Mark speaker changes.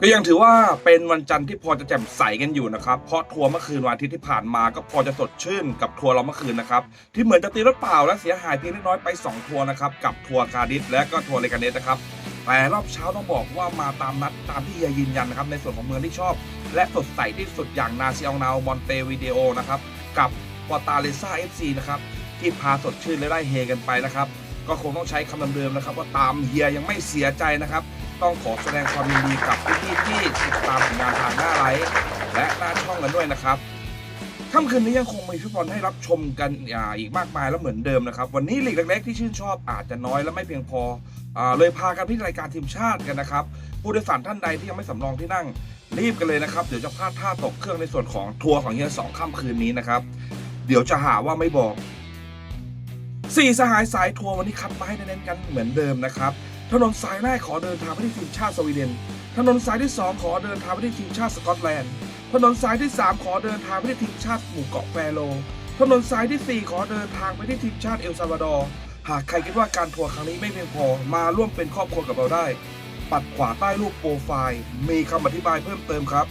Speaker 1: ก็ยังถือว่าเป็นวันจันทร์ที่พอจะแจ่มใสกันอยู่นะครับเพราะทัวร์เมื่อคืนวันอาทิตย์ที่ผ่านมาก็พอจะสดชื่นกับทัวร์เราเมื่อคืนนะครับที่เหมือนจะตีรถเปล่าและเสียหายเพียงเล็กน้อยไป2ทัวร์นะครับกับทัวร์คาร์ดิสและก็ทัวร์เลกาเนสนะครับแต่รอบเช้าต้องบอกว่ามาตามนัดตามที่เฮียยืนยันนะครับในส่วนของเมืองที่ชอบ และสดใสที่สุดอย่างนาซิองนาวมอนเตวิเดโอนะครับกับวอตาเลซ่าเอฟซีนะครับที่พาสดชื่นและได้เฮกันไปนะครับก็คงต้องใช้คำเดิมๆนะครับว่าตามเฮียยังไม่เสียใจนะครับ ต้องขอแสดงความยินดีกับพี่ๆที่ติดตามผลงานทางหน้าไลฟ์และหน้าช่องกันด้วยนะครับค่ำคืนนี้ยังคงมีฟุตบอลให้รับชมกันอ,อีกมากมายแล้วเหมือนเดิมนะครับ วันนี้ลีกเล็กๆที่ชื่นชอบอาจจะน้อยและไม่เพียงพออาเลยพากันพิจารณาการทีมชาติกันนะครับ ผู้โดยสารท่านใดที่ยังไม่สำรองที่นั่งรีบกันเลยนะครับ เดี๋ยวจะพลาดท่าตกเครื่องในส่วนของทัวร์ของเฮียสองค่ำคืนนี้นะครับ เดี๋ยวจะหาว่าไม่บอก สี่สหายสายทัวร์วันนี้คัดมาให้เน้นๆกันเหมือนเดิมนะครับ ถนนสายแรกขอเดินทางไปที่ทีมชาติสวีเดน ถนนสายที่ 2 ขอเดินทางไปที่ทีมชาติสกอตแลนด์ ถนนสายที่ 3 ขอเดินทางไปที่ทีมชาติหมู่เกาะแฟโร ถนนสายทีสี่4 ขอเดินทางไปที่ทีมชาติเอลซาวาดอร์ หากใครคิดว่าการทัวร์ครั้งนี้ไม่เพียงพอ มาร่วมเป็นครอบครัวกับเราได้ ปัดขวาใต้รูปโปรไฟล์ มีคำอธิบายเพิ่มเติมครับ